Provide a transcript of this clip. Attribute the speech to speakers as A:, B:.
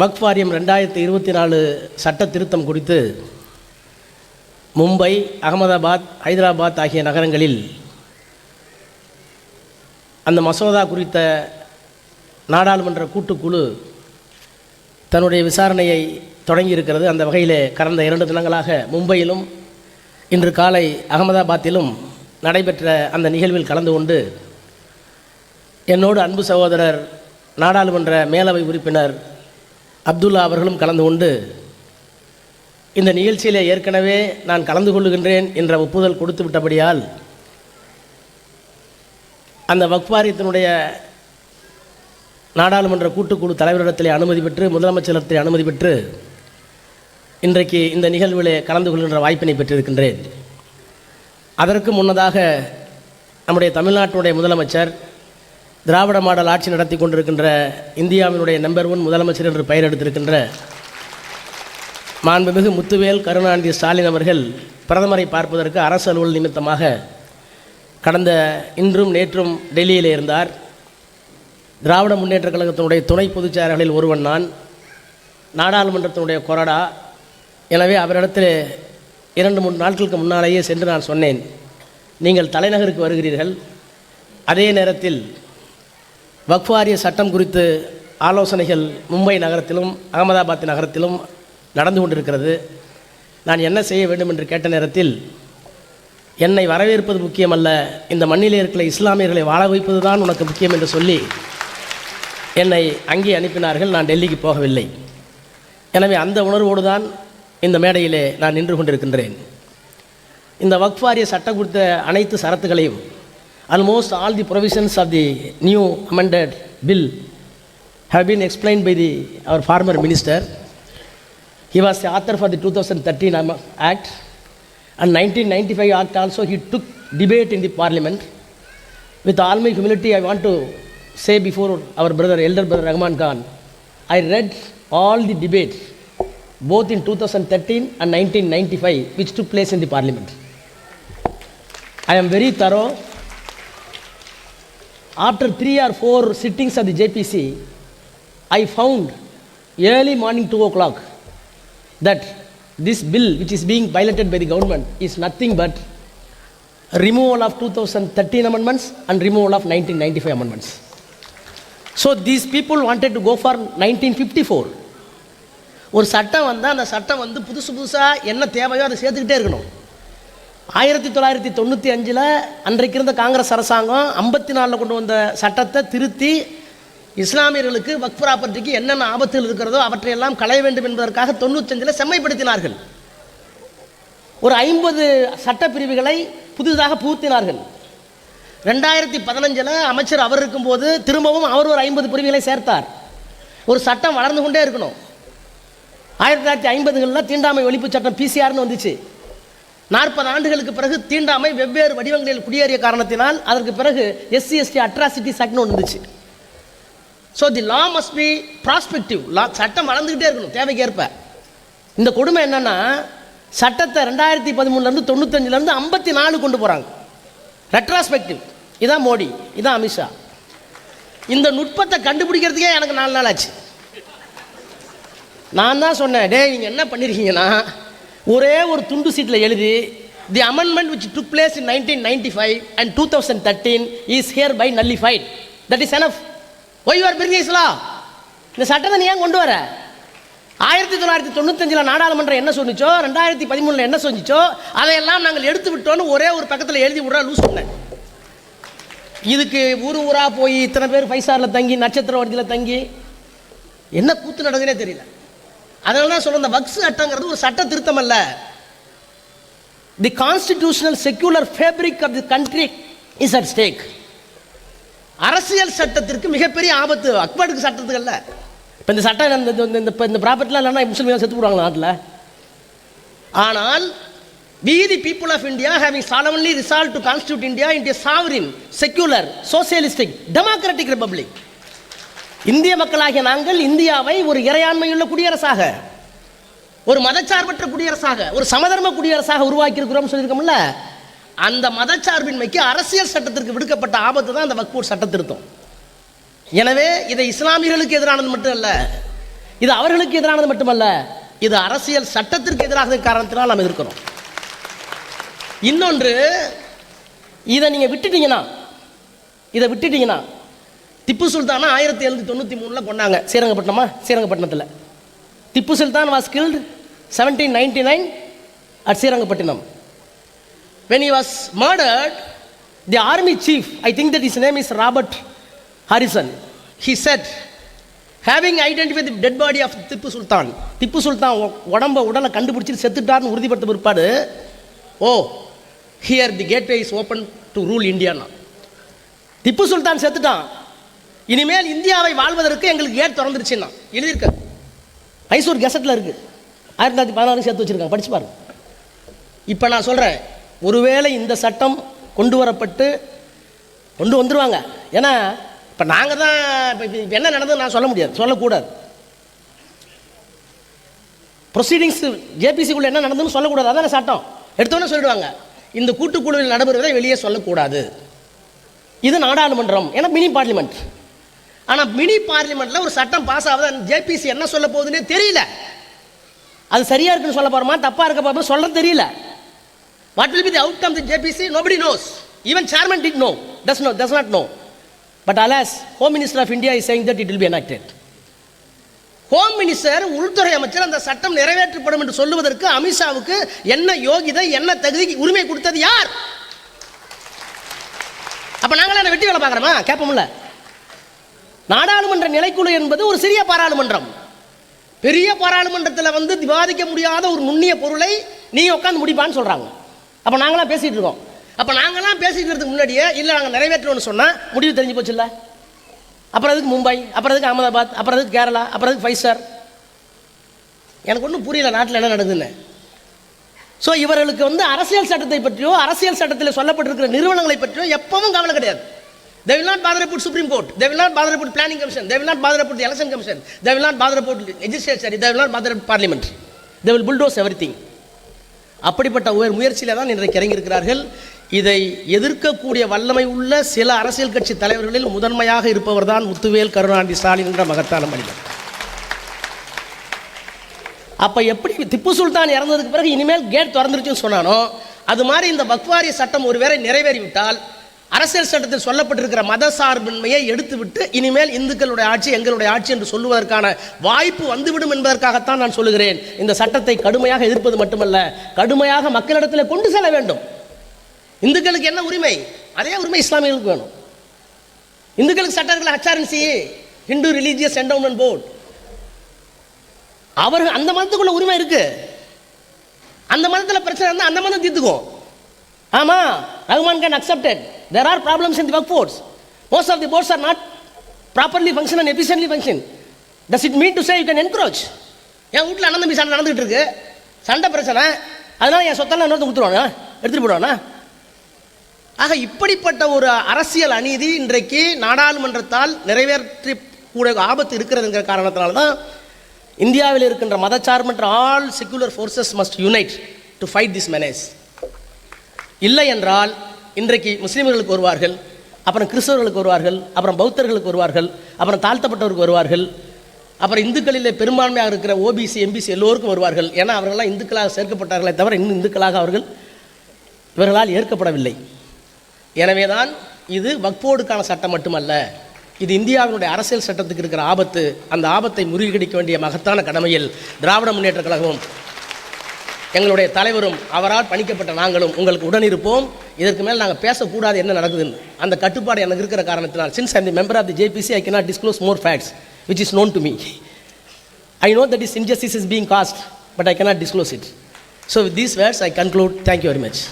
A: வக்ஃப் வாரியம் ரெண்டாயிரத்தி இருபத்தி நாலு சட்ட திருத்தம் குறித்து மும்பை அகமதாபாத் ஹைதராபாத் ஆகிய நகரங்களில் அந்த மசோதா குறித்த நாடாளுமன்ற கூட்டுக்குழு தன்னுடைய விசாரணையை தொடங்கியிருக்கிறது. அந்த வகையிலே கடந்த இரண்டு தினங்களாக மும்பையிலும் இன்று காலை அகமதாபாத்திலும் நடைபெற்ற அந்த நிகழ்வில் கலந்து கொண்டு என்னோடு அன்பு சகோதரர் நாடாளுமன்ற மேலவை உறுப்பினர் அப்துல்லா அவர்களும் கலந்து கொண்டு இந்த நிகழ்ச்சியிலே ஏற்கனவே நான் கலந்து கொள்ளுகின்றேன் என்ற ஒப்புதல் கொடுத்து விட்டபடியால் அந்த வக்வாரியத்தினுடைய நாடாளுமன்ற கூட்டுக்குழு தலைவரிடத்திலே அனுமதி பெற்று முதலமைச்சரிடத்திலே அனுமதி பெற்று இன்றைக்கு இந்த நிகழ்விலே கலந்து கொள்கின்ற வாய்ப்பினை பெற்றிருக்கின்றேன். அதற்கு முன்னதாக நம்முடைய தமிழ்நாட்டினுடைய முதலமைச்சர் திராவிட மாடல் ஆட்சி நடத்தி கொண்டிருக்கின்ற இந்தியாவினுடைய நம்பர் ஒன் முதலமைச்சர் என்று பெயர் எடுத்திருக்கின்ற மாண்புமிகு முத்துவேல் கருணாநிதி ஸ்டாலின் அவர்கள் பிரதமரை பார்ப்பதற்கு அரசு அலுவல் நிமித்தமாக கடந்த இன்றும் நேற்றும் டெல்லியில் இருந்தார். திராவிட முன்னேற்றக் கழகத்தினுடைய துணை பொதுச்செயலாளர்களில் ஒருவன் நான். நாடாளுமன்றத்தினுடைய கொறடா. எனவே அவரிடத்தில் இரண்டு மூன்று நாட்களுக்கு முன்னாலேயே சென்று நான் சொன்னேன். நீங்கள் தலைநகருக்கு வருகிறீர்கள். அதே நேரத்தில் வக்ஃபாரிய சட்டம் குறித்து ஆலோசனைகள் மும்பை நகரத்திலும் அகமதாபாத் நகரத்திலும் நடந்து கொண்டிருக்கிறது. நான் என்ன செய்ய வேண்டும் என்று கேட்ட நேரத்தில் என்னை வரவேற்பது முக்கியமல்ல இந்த மண்ணிலே இருக்கிற இஸ்லாமியர்களை வாழ வைப்பது தான் உனக்கு முக்கியம் என்று சொல்லி என்னை அங்கே அனுப்பினார்கள். நான் டெல்லிக்கு போகவில்லை. எனவே அந்த உணர்வோடு தான் இந்த மேடையிலே நான் நின்று கொண்டிருக்கின்றேன். இந்த வக்ஃபாரிய சட்டம் குறித்த அனைத்து சரத்துகளையும் Almost all the provisions of the new amended bill have been explained by the, our former minister. He was the author for the 2013 Act and 1995 Act also he took debate in the parliament. With all my humility I want to say before our brother, elder brother Rahman Khan, I read all the debates both in 2013 and 1995 which took place in the parliament. I am very thorough after three or four sittings of the jpc I found early morning 2 o'clock that this bill, which is being piloted by the government, is nothing but removal of 2013 amendments and removal of 1995 amendments. So these people wanted to go for 1954. ஒரு சட்டம் வந்தால் அந்த சட்டம் வந்து புதுசு புதுசாக என்ன தேவையோ அதை சேர்த்துக்கிட்டே இருக்கணும் ஆயிரத்தி தொள்ளாயிரத்தி தொண்ணூற்றி அஞ்சில் அன்றைக்கு இருந்த காங்கிரஸ் அரசாங்கம் ஐம்பத்தி நாலில் கொண்டு வந்த சட்டத்தை திருத்தி இஸ்லாமியர்களுக்கு வக் ப்ராப்பர்ட்டிக்கு என்னென்ன ஆபத்துகள் இருக்கிறதோ அவற்றையெல்லாம் களைய வேண்டும் என்பதற்காக தொண்ணூத்தஞ்சில் செம்மைப்படுத்தினார்கள். ஒரு ஐம்பது சட்டப்பிரிவுகளை புதிதாக புகுத்தினார்கள் ரெண்டாயிரத்தி பதினஞ்சில் அமைச்சர் அவர் இருக்கும்போது திரும்பவும் அவர் ஒரு ஐம்பது பிரிவுகளை சேர்த்தார். ஒரு சட்டம் வளர்ந்து கொண்டே இருக்கணும். ஆயிரத்தி தொள்ளாயிரத்தி ஐம்பதுகளில் தீண்டாமை ஒழிப்பு சட்டம் பிசிஆர்னு வந்துச்சு. நாற்பது ஆண்டுகளுக்கு பிறகு தீண்டாமை வெவ்வேறு வடிவங்களில் குடியேறிய காரணத்தினால் அதற்கு பிறகு எஸ்சி எஸ்டி அட்ராசிட்டிஸ் ஆக்ட்னு ஒன்று இருந்துச்சு. So the law must be prospective law சட்டம் வளர்ந்துக்கிட்டே இருக்கணும் தேவைக்கேற்ப. இந்த கொடுமை என்னன்னா சட்டத்தை ரெண்டாயிரத்தி பதிமூணுலேருந்து தொண்ணூத்தஞ்சிலேருந்து ஐம்பத்தி நாலு கொண்டு போகிறாங்க ரெட்ராஸ்பெக்டிவ் இதான் மோடி இதான் அமித்ஷா இந்த நுட்பத்தை கண்டுபிடிக்கிறதுக்கே எனக்கு நாலு நாள் ஆச்சு. நான் தான் சொன்னேன் டேய் நீங்கள் என்ன பண்ணியிருக்கீங்கன்னா ஒரே ஒரு துண்டு சீட்டில் எழுதி the amendment which took place in nineteen ninety five and two thousand thirteen is hereby nullified that is enough why you're bringing இந்த சட்டத்தை நீ ஏன் கொண்டு வர? ஆயிரத்தி தொள்ளாயிரத்தி தொண்ணூத்தஞ்சில் நாடாளுமன்றம் என்ன சொன்னிச்சோ ரெண்டாயிரத்தி பதிமூணில் என்ன சொன்னிச்சோ அதையெல்லாம் நாங்கள் எடுத்து விட்டோன்னு ஒரே ஒரு பக்கத்தில் எழுதி விட்றா லூஸ் சொன்னேன் இதுக்கு ஊர் ஊராக போய் இத்தனை பேர் ஃபைவ் ஸ்டாரில் தங்கி நட்சத்திர வண்டியில் தங்கி என்ன கூத்து நடக்குதுனே தெரியல. அதனால தான் சொல்ல இந்த வக்ஸ் சட்டங்கிறது ஒரு சட்ட திருத்தம் அல்ல. The constitutional secular fabric of the country is at stake அரசியல் சட்டத்திற்கு மிகப்பெரிய ஆபத்து அக்பருக்கு சட்டத்துக்கு அல்ல. இப்போ இந்த சட்டம் இந்த இந்த- இந்த இந்த ப்ராப்பர்ட்டிலாம் இல்லைன்னா முஸ்லீம் செத்து போடுவாங்க நாட்டில். ஆனால் we the people of India having solemnly resolved to constitute India into a sovereign, secular, socialistic, democratic republic. இந்திய மக்களாகிய நாங்கள் இந்தியாவை ஒரு இறையாண்மையுள்ள குடியரசாக ஒரு மதச்சார்பற்ற குடியரசாக ஒரு சமதர்ம குடியரசாக உருவாக்கியிருக்கிறோம் சொல்லியிருக்கோம்ல அந்த மதச்சார்பின்மைக்கு அரசியல் சட்டத்திற்கு விடுக்கப்பட்ட ஆபத்து தான் அந்த வக்பூர் சட்ட திருத்தம் எனவே இதை இஸ்லாமியர்களுக்கு எதிரானது மட்டும் அல்ல இது அவர்களுக்கு எதிரானது மட்டுமல்ல இது அரசியல் சட்டத்திற்கு எதிராக காரணத்தினால் நாம் இருக்கிறோம் இன்னொன்று இதை நீங்கள் விட்டுட்டீங்கன்னா இதை விட்டுட்டீங்கன்னா திப்பு சுல்தானா ஆயிரத்தி எழுநூற்றி தொண்ணூற்றி மூணில் கொண்டாங்க ஸ்ரீரங்கப்பட்டினமா? ஸ்ரீரங்கப்பட்டினத்தில். Tipu Sultan was killed seventeen ninety nine at Srirangapatnam. When he was murdered the army chief I think that is name is Robert Harrison he said having identify the dead body of Tipu Sultan Tipu Sultan உடம்ப உடலை கண்டுபிடிச்சி செத்துட்டார்னு உறுதிப்படுத்த பிற்பாடு ஓ here the gateway is open to rule Indiana Tipu Sultan செத்துட்டான். இனிமேல் இந்தியாவை வாழ்வதற்கு எங்களுக்கு கேட் திறந்துருச்சுன்னா எழுதியிருக்க. மைசூர் கெசட்டில் இருக்குது ஆயிரத்தி தொள்ளாயிரத்தி பதினாறு சேர்த்து வச்சுருக்காங்க. படிச்சு பாருங்க. இப்போ நான் சொல்கிறேன் ஒருவேளை இந்த சட்டம் கொண்டு வரப்பட்டு கொண்டு வந்துடுவாங்க ஏன்னா இப்போ நாங்கள் தான் இப்போ என்ன நடந்தது நான் சொல்ல முடியாது. சொல்லக்கூடாது. ப்ரொசீடிங்ஸ் ஜேபிசிக்குள்ளே என்ன நடந்ததுன்னு சொல்லக்கூடாது. அதான சட்டம். எடுத்தோன்னே சொல்லிடுவாங்க. இந்த கூட்டுக்குழுவில் நடைபெறுவதை வெளியே சொல்லக்கூடாது. இது நாடாளுமன்றம். ஏன்னா மினி பார்லிமெண்ட். ஆனால் மினி பார்லிமெண்ட்டில் ஒரு சட்டம் பாஸ் ஆகுது. ஜேபிசி என்ன சொல்ல போகுதுன்னே தெரியல. அது சரியாக இருக்குன்னு சொல்ல போகிறோமா தப்பாக இருக்க போகிறோமா சொல்ல தெரியல. What will be the outcome the JPC nobody knows even chairman did know does know does not know but alas home minister of India is saying that it will be enacted. Home minister உள்துறை அமைச்சர் அந்த சட்டம் நிறைவேற்றப்படும் என்று சொல்லுவதற்கு அமித்ஷாவுக்கு என்ன யோகிதை என்ன தகுதி உரிமை கொடுத்தது யார்? அப்போ நாங்களே என்ன வெட்டி வேலை பார்க்குறோமா? கேட்போம்ல. நாடாளுமன்ற நிலைக்குழு என்பது ஒரு சிறிய பாராளுமன்றம். பெரிய பாராளுமன்றத்தில் வந்து விவாதிக்க முடியாத ஒரு நுண்ணிய பொருளை நீ உட்காந்து முடிப்பான்னு சொல்கிறாங்க அப்போ நாங்களாம் பேசிகிட்டு இருக்கோம். அப்போ நாங்களாம் பேசிட்டு முன்னாடியே இல்லை நாங்கள் நிறைவேற்றணும்னு சொன்னால் முடிவு தெரிஞ்சு போச்சுல்ல அப்புறம் அதுக்கு மும்பை? அப்புறம் அதுக்கு அகமதாபாத்? அப்புறம் அதுக்கு கேரளா? அப்புறம் அதுக்கு ஃபைசர்? எனக்கு ஒன்றும் புரியல நாட்டில் என்ன நடக்குதுன்னு. ஸோ இவர்களுக்கு வந்து அரசியல் சட்டத்தை பற்றியோ அரசியல் சட்டத்தில் சொல்லப்பட்டிருக்கிற நிறுவனங்களை பற்றியோ எப்பவும் கவலை கிடையாது. They will not bother about supreme court they will not bother about planning commission they will not bother about the election commission they will not bother about legislature they will not bother about parliament they will bulldoze everything அப்படிப்பட்ட உயர் முயற்சியில தான் இன்றைக்கு இறங்கியிருக்கிறார்கள் இதை எதிர்க்கக்கூடிய வல்லமை உள்ள சில அரசியல் கட்சி தலைவர்களில் முதன்மையாக இருப்பவர் தான் முத்துவேல் கருணாநிதி ஸ்டாலின் என்ற மகத்தான மனிதர் அப்ப எப்படி திப்பு சுல்தான் இறந்ததுக்கு பிறகு இனிமேல் கேட் திறந்துருச்சுன்னு சொன்னானோ அது மாதிரி இந்த பக்வாரி சட்டம் ஒருவேளை நிறைவேறிவிட்டால் அரசியல் சட்டத்தில் சொல்லப்பட்டிருக்கிற மத சார்பின்மையை எடுத்துவிட்டு இனிமேல் இந்துக்களுடைய ஆட்சி எங்களுடைய ஆட்சி என்று சொல்லுவதற்கான வாய்ப்பு வந்துவிடும் என்பதற்காகத்தான் நான் சொல்லுகிறேன். இந்த சட்டத்தை கடுமையாக எதிர்ப்பது மட்டுமல்ல கடுமையாக மக்களிடத்தில் கொண்டு செல்ல வேண்டும். இந்துக்களுக்கு என்ன உரிமை? அதே உரிமை இஸ்லாமியர்களுக்கு வேணும். இந்துக்களுக்கு சட்டங்கள் அச்சாரன்சி ஹிந்து ரிலீஜியஸ் என்டவுன்மெண்ட் போர்ட் அவர்கள் அந்த மதத்துக்குள்ள உரிமை இருக்கு. அந்த மதத்தில் பிரச்சனை இருந்தால் அந்த மதம் தீர்த்துக்கும். ஆமா Rahman can accepted there are problems in the work force most of the force are not properly function and efficiently function does it mean to say you can encroach என் வீட்டில் அண்ணன் தம்பி சண்டை நடந்துகிட்டு இருக்கு. சண்டை பிரச்சனை. அதனால் என் சொத்தெல்லாம் இன்னொருத்த கொடுத்துருவானா? எடுத்துகிட்டு போடுவானா ஆக இப்படிப்பட்ட ஒரு அரசியல் அநீதி இன்றைக்கு நாடாளுமன்றத்தால் நிறைவேற்றி கூட ஆபத்து இருக்கிறதுங்கிற காரணத்தினால தான் இந்தியாவில் இருக்கின்ற மதச்சார்பற்ற all secular forces must unite to fight this menace இல்லை என்றால் இன்றைக்கு முஸ்லீம்களுக்கு வருவார்கள் அப்புறம் கிறிஸ்தவர்களுக்கு வருவார்கள் அப்புறம் பௌத்தர்களுக்கு வருவார்கள் அப்புறம் தாழ்த்தப்பட்டவருக்கு வருவார்கள் அப்புறம் இந்துக்களில் பெரும்பான்மையாக இருக்கிற ஓபிசி எம்பிசி எல்லோருக்கும் வருவார்கள். ஏன்னா அவர்களெல்லாம் இந்துக்களாக சேர்க்கப்பட்டார்களே தவிர இன்னும் இந்துக்களாக அவர்கள் இவர்களால் ஏற்கப்படவில்லை. எனவே தான் இது வக்போர்டுக்கான சட்டம் மட்டுமல்ல இது இந்தியாவினுடைய அரசியல் சட்டத்துக்கு இருக்கிற ஆபத்து அந்த ஆபத்தை முறியடிக்க வேண்டிய மகத்தான கடமையில் திராவிட முன்னேற்றக் கழகமும் எங்களுடைய தலைவரும் அவரால் பணிக்கப்பட்ட நாங்களும் உங்களுக்கு உடன் இருப்போம் இதற்கு மேல் நாங்கள் பேசக்கூடாது என்ன நடக்குதுன்னு அந்த கட்டுப்பாடு எனக்கு இருக்கிற காரணத்தினால் since I'm the member of the JPC I cannot disclose more facts which is known to me I know that is injustice is being cast but I cannot disclose it so with these words I conclude thank you very much